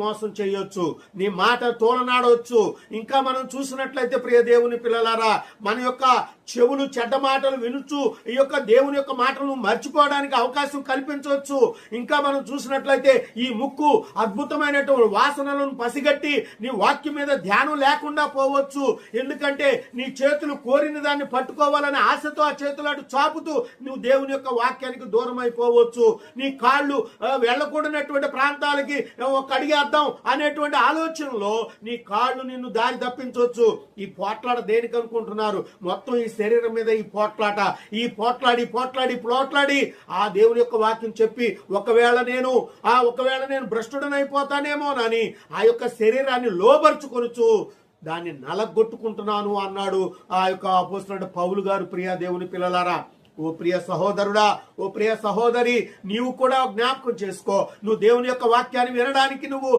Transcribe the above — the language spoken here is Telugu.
మోసం చేయొచ్చు నీ మాట తోలనాడవచ్చు ఇంకా మనం చూసినట్లయితే ప్రియ దేవుని పిల్లలారా మన యొక్క చెవులు చెడ్డ మాటలు వినుచు ఈ యొక్క దేవుని యొక్క మాటలను మర్చిపోవడానికి అవకాశం కల్పించవచ్చు. ఇంకా మనం చూసినట్లయితే ఈ ముక్కు అద్భుతమైనటువంటి వాసనలను పసిగట్టి నీ వాక్యం మీద ధ్యానం లేకుండా పోవచ్చు. ఎందుకంటే నీ చేతులు కోరిన దాన్ని పట్టుకోవాలనే ఆశతో ఆ చేతులు అటు చాపుతూ నువ్వు దేవుని యొక్క వాక్యానికి దూరం అయిపోవచ్చు నీ కాళ్ళు వెళ్ళకూడనటువంటి ప్రాంతాలకి ఒక అడిగా అడిగేద్దాం అనేటువంటి ఆలోచనలో నీ కాళ్ళు నిన్ను దారి తప్పించవచ్చు. ఈ పోట్లాట దేనికి అనుకుంటున్నారు? మొత్తం ఈ శరీరం మీద ఈ పోట్లాట. ఈ పోట్లాడి పోట్లాడి పోట్లాడి. ఆ దేవుని యొక్క వాక్యం చెప్పి ఒకవేళ నేను ఆ ఒకవేళ నేను భ్రష్టుడనైపోతానేమోనని ఆ యొక్క శరీరాన్ని లోపరుచుకొనుచు దాన్ని నలగొట్టుకుంటున్నాను అన్నాడు ఆ యొక్క అపోస్తున్న పౌలు గారు. ప్రియా దేవుని పిల్లలారా ఓ ప్రియ సహోదరుడా ఓ ప్రియ సహోదరి నీవు కూడా జ్ఞాపకం చేసుకో. నువ్వు దేవుని యొక్క వాక్యాన్ని వినడానికి నువ్వు